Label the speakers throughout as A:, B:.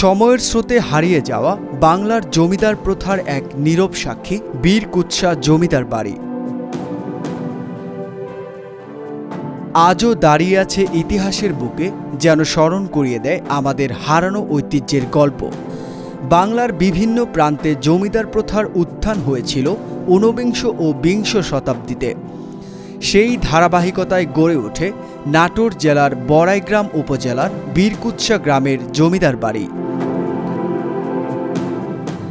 A: সময়ের স্রোতে হারিয়ে যাওয়া বাংলার জমিদার প্রথার এক নীরব সাক্ষী, বীর কুৎসা জমিদার বাড়ি। আজও দাঁড়িয়ে আছে ইতিহাসের বুকে, যেন স্মরণ করিয়ে দেয় আমাদের হারানো ঐতিহ্যের গল্প। বাংলার বিভিন্ন প্রান্তে জমিদার প্রথার উত্থান হয়েছিল ঊনবিংশ ও বিংশ শতাব্দীতে। সেই ধারাবাহিকতায় গড়ে ওঠে নাটোর জেলার বড়াইগ্রাম উপজেলার বীরকুৎসা গ্রামের জমিদার বাড়ি।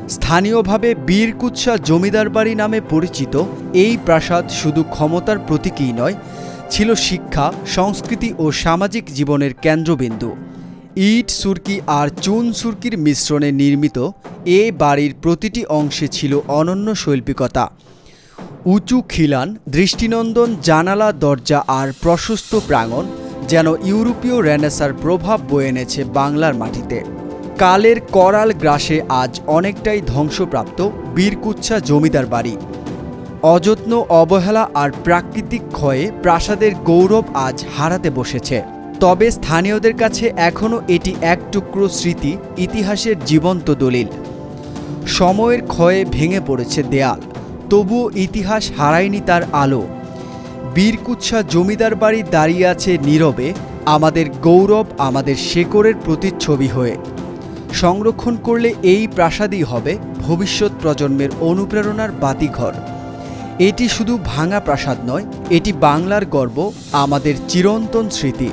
A: স্থানীয়ভাবে বীরকুৎসা জমিদার বাড়ি নামে পরিচিত এই প্রাসাদ শুধু ক্ষমতার প্রতীকই নয়, ছিল শিক্ষা, সংস্কৃতি ও সামাজিক জীবনের কেন্দ্রবিন্দু। ইট সুরকি আর চুন সুরকির মিশ্রণে নির্মিত এ বাড়ির প্রতিটি অংশে ছিল অনন্য শৈল্পিকতা। উঁচু খিলান, দৃষ্টিনন্দন, জানালা, দরজা আর প্রশস্ত প্রাঙ্গণ যেন ইউরোপীয় রেনেসার প্রভাব বয়ে এনেছে বাংলার মাটিতে। কালের করাল গ্রাসে আজ অনেকটাই ধ্বংসপ্রাপ্ত বীরকুচ্ছা জমিদার বাড়ি। অযত্ন, অবহেলা আর প্রাকৃতিক ক্ষয়ে প্রাসাদের গৌরব আজ হারাতে বসেছে। তবে স্থানীয়দের কাছে এখনও এটি এক টুকরো স্মৃতি, ইতিহাসের জীবন্ত দলিল। সময়ের ক্ষয়ে ভেঙে পড়েছে দেয়াল, তবুও ইতিহাস হারায়নি তার আলো। বীরকুচ্ছা জমিদার বাড়ি দাঁড়িয়ে আছে নীরবে, আমাদের গৌরব আমাদের শেকড়ের প্রতিচ্ছবি হয়ে। সংরক্ষণ করলে এই প্রাসাদই হবে ভবিষ্যৎ প্রজন্মের অনুপ্রেরণার বাতিঘর। এটি শুধু ভাঙা প্রাসাদ নয়, এটি বাংলার গর্ব, আমাদের চিরন্তন স্মৃতি।